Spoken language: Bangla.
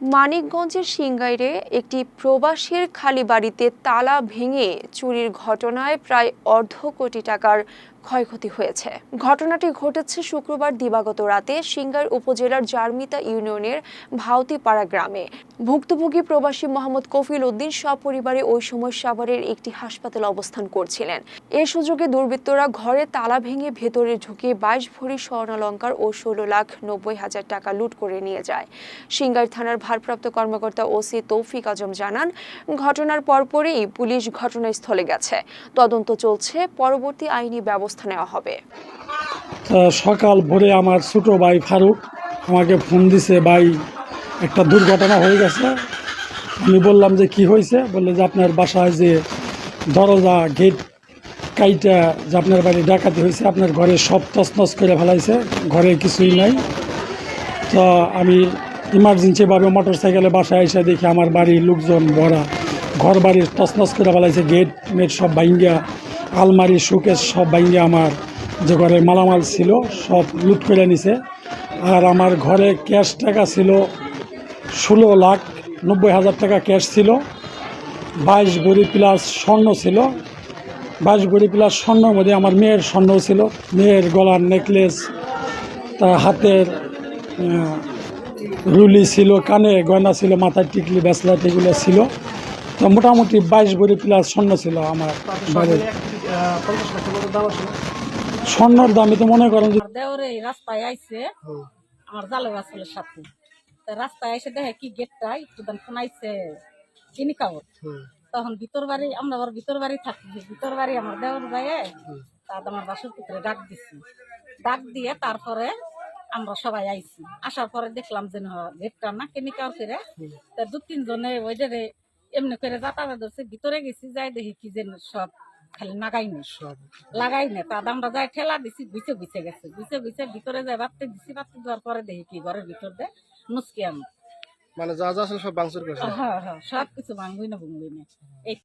মানিকগঞ্জের সিঙ্গাইরে একটি প্রবাসীর খালি বাড়িতে তালা ভেঙে চুরির ঘটনায় প্রায় অর্ধ কোটি টাকার ক্ষয়ক্ষতি হয়েছে। ঘটনাটি ঘটেছে শুক্রবার দিবাগত রাতে সিঙ্গার উপজেলার জার্মিতা ইউনিয়নের ভাওতিপাড়া গ্রামে। ভুক্তভোগী প্রবাসী মোহাম্মদ কফিল উদ্দিন সপরিবারে ওই সময় সাভারের একটি হাসপাতালে অবস্থান করছিলেন। এ সুযোগে দুর্বৃত্তরা ঘরে তালা ভেঙে ভেতরে ঢুকে বাইশ ভরি স্বর্ণালঙ্কার ও ষোলো লাখ নব্বই হাজার টাকা লুট করে নিয়ে যায়। সিঙ্গাইর থানার ভারপ্রাপ্ত কর্মকর্তা ওসি তৌফিক আজম জানান, ঘটনার পরপরই পুলিশ ঘটনাস্থলে গেছে। তদন্ত চলছে, পরবর্তী আইনি ব্যবস্থা নেওয়া হবে। সকাল ভোরে আমার ছোট ভাই ফারুক আমাকে ফোন দিছে, ভাই, একটা দুর্ঘটনা হয়ে গেছে। আমি বললাম যে, কি হয়েছে? বললে যে, আপনার বাসায় যে দরজা, গেট কাইটা যে আপনার বাড়ি ডাকাতি হয়েছে, আপনার ঘরে সব তছনছ করে ফেলাইছে, ঘরে কিছুই নাই। তো আমি ইমার্জেন্সিভাবে মোটর সাইকেলে বাসায় এসে দেখি আমার বাড়ির লোকজন ভরা ঘর বাড়ির তছনছ করে ফেলাইছে গেট মেট সব ভাঙ্গিয়া আলমারি, শোকেস সব ভাঙ্গিয়া আমার যে ঘরে মালামাল ছিল সব লুট করে নিছে। আর আমার ঘরে ক্যাশ টাকা ছিল ষোলো লাখ নব্বই হাজার টাকা ক্যাশ ছিল, বাইশ গড়ি প্লাস স্বর্ণ ছিল। বাইশ গড়ি প্লাস স্বর্ণের মধ্যে আমার মেয়ের স্বর্ণ ছিল। মেয়ের গলার নেকলেস, তার হাতের রুলি ছিল, কানে গয়না ছিল মাথার টিকলি ব্যাসলাইট এগুলো ছিল। তো মোটামুটি বাইশ ভরি প্লাস স্বর্ণ ছিল আমার বাড়ির স্বর্ণর দামই তো মনে করেন যে দেওরে এই রাস্তায় আইছে। আমার জালো গাছের সাথে। তা রাস্তায় এসে দেখে কি গেটটা একটু দান শোনাইছে চিনি কাগজ তখন ভিতর বাড়ি আমরা আবার ভিতর বাড়ি থাকি। ভিতর বাড়ি আমার দেওর যায় তার আমার বাসুর পুত্রে ডাক দিছি। ডাক দিয়ে তারপরে আমরা সবাই আইছি। আসার পরে দেখলাম যে গেটটা না কাউ করে। তা দু তিনজনে ওই যে এমনি করে যাতায়াত ধরছে ভিতরে গেছি যাই দেখি কি যেন সব খালি লাগাই নেই সব লাগাই নে তা দামটা যাই ঠেলা দিছি গুছে গুছে গেছে। গুছে গুছে ভিতরে যায় ভাবতে দিছি ভাবতে দেওয়ার পরে দেখি কি ঘরের ভিতর দে মুসকি আমি মানে যা যা আসলে সব বাংসুর করছে। হ্যাঁ হ্যাঁ সব কিছু ভাঙবই না ভাঙবই না। এই